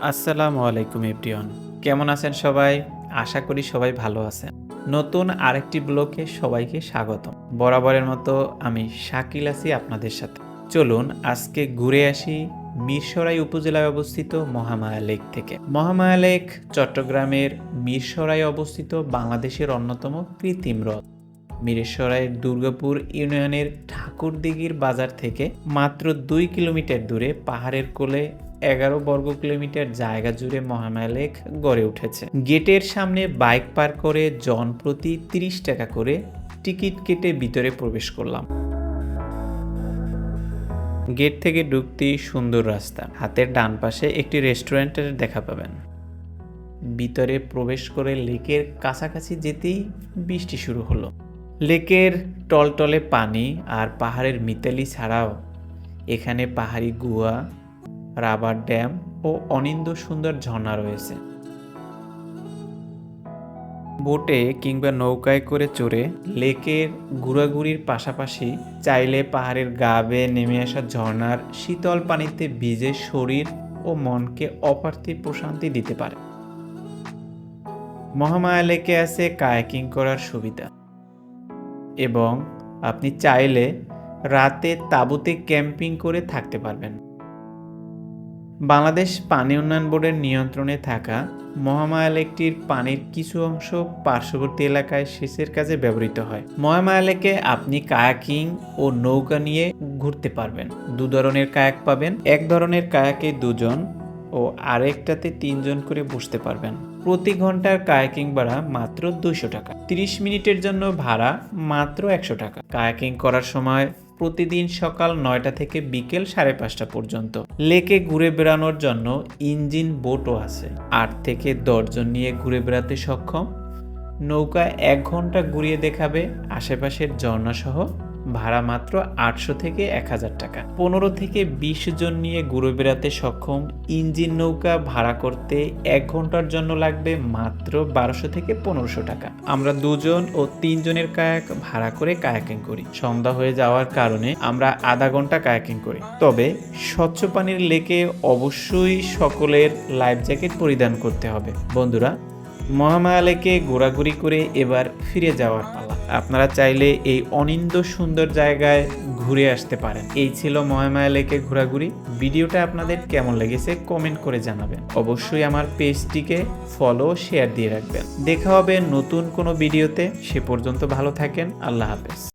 আসসালামু আলাইকুম, এভরিওয়ান। কেমন আছেন সবাই? আশা করি সবাই ভালো আছেন। নতুন আরেকটি ব্লকে সবাইকে স্বাগতম। বরাবরের মতো আমি শাকিল আছি আপনাদের সাথে। চলুন আজকে ঘুরে আসি মিরসরাই উপজেলায় অবস্থিত মহামায়া লেক থেকে। মহামায়া লেক চট্টগ্রামের মিরসরাই অবস্থিত বাংলাদেশের অন্যতম কৃত্রিম হ্রদ। মিরেশ্বরাইয়ের দুর্গাপুর ইউনিয়নের ঠাকুরদিঘির বাজার থেকে মাত্র দুই কিলোমিটার দূরে পাহাড়ের কোলে এগারো বর্গ কিলোমিটার জায়গা জুড়ে মহামায়া লেক গড়ে উঠেছে। গেটের সামনে বাইক পার করে জন প্রতি তিরিশ টাকা করে টিকিট কেটে ভিতরে প্রবেশ করলাম। গেট থেকে ঢুকতেই সুন্দর রাস্তা। হাতের ডান পাশে একটি রেস্টুরেন্টের দেখা পাবেন। ভিতরে প্রবেশ করে লেকের কাছাকাছি যেতেই বৃষ্টি শুরু হলো। লেকের টলটলে পানি আর পাহাড়ের মিতালি ছাড়াও এখানে পাহাড়ি গুহা, রাবার ড্যাম ও অনিন্দ সুন্দর ঝর্ণা রয়েছে। বোটে কিংবা নৌকায় করে চড়ে লেকের ঘোরাঘুরির পাশাপাশি চাইলে পাহাড়ের গা বেয়ে নেমে আসা ঝর্ণার শীতল পানিতে ভিজে শরীর ও মনকে অপার্থিব প্রশান্তি দিতে পারে। মহামায়া লেকে আছে কায়াকিং করার সুবিধা। এবং আপনি চাইলে রাতে তাঁবুতে ক্যাম্পিং করে থাকতে পারবেন। বাংলাদেশ পানি উন্নয়ন বোর্ডের নিয়ন্ত্রণে থাকা মহামায়া লেকটির পানির কিছু অংশ পার্শ্ববর্তী এলাকায় সেচের কাজে ব্যবহৃত হয়। মহামায়া লেকে আপনি কায়াকিং ও নৌকা নিয়ে ঘুরতে পারবেন। দু ধরনের কায়াক পাবেন। এক ধরনের কায়াকে দুজন ও আরেকটাতে তিনজন করে বসতে পারবেন। প্রতি ঘণ্টার কায়াকিং ভাড়া মাত্র দুইশো টাকা। তিরিশ মিনিটের জন্য ভাড়া মাত্র একশো টাকা। কায়াকিং করার সময় প্রতিদিন সকাল নয়টা থেকে বিকেল সাড়ে পাঁচটা পর্যন্ত। লেকে ঘুরে বেড়ানোর জন্য ইঞ্জিন বোটও আছে। আট থেকে দশজন নিয়ে ঘুরে বেড়াতে সক্ষম। নৌকা এক ঘণ্টা ঘুরিয়ে দেখাবে আশেপাশের ঝর্ণা সহ ভাড়া মাত্র আটশো থেকে এক হাজার টাকা। পনেরো থেকে বিশ জন নিয়ে ঘুরে বেড়াতে সক্ষম ইঞ্জিন নৌকা ভাড়া করতে এক ঘণ্টার জন্য লাগবে মাত্র বারোশো থেকে পনেরোশো টাকা। আমরা দুজন ও তিনজনের কায়াক ভাড়া করে কায়াকিং করি। সন্ধ্যা হয়ে যাওয়ার কারণে আমরা আধা ঘণ্টা কায়াকিং করি। তবে স্বচ্ছ পানির লেকে অবশ্যই সকলের লাইফ জ্যাকেট পরিধান করতে হবে। বন্ধুরা মহামায়া লেকে ঘোরাঘুরি করে এবার ফিরে যাওয়ার পালা। আপনারা চাইলে এই অনিন্দ সুন্দর জায়গায় ঘুরে আসতে পারেন। এই ছিল মহামায়া লেকে ঘোরাঘুরি। ভিডিওটা আপনাদের কেমন লেগেছে কমেন্ট করে জানাবেন। অবশ্যই আমার পেজটিকে ফলো শেয়ার দিয়ে রাখবেন। দেখা হবে নতুন কোনো ভিডিওতে। সে পর্যন্ত ভালো থাকেন। আল্লাহ হাফেজ।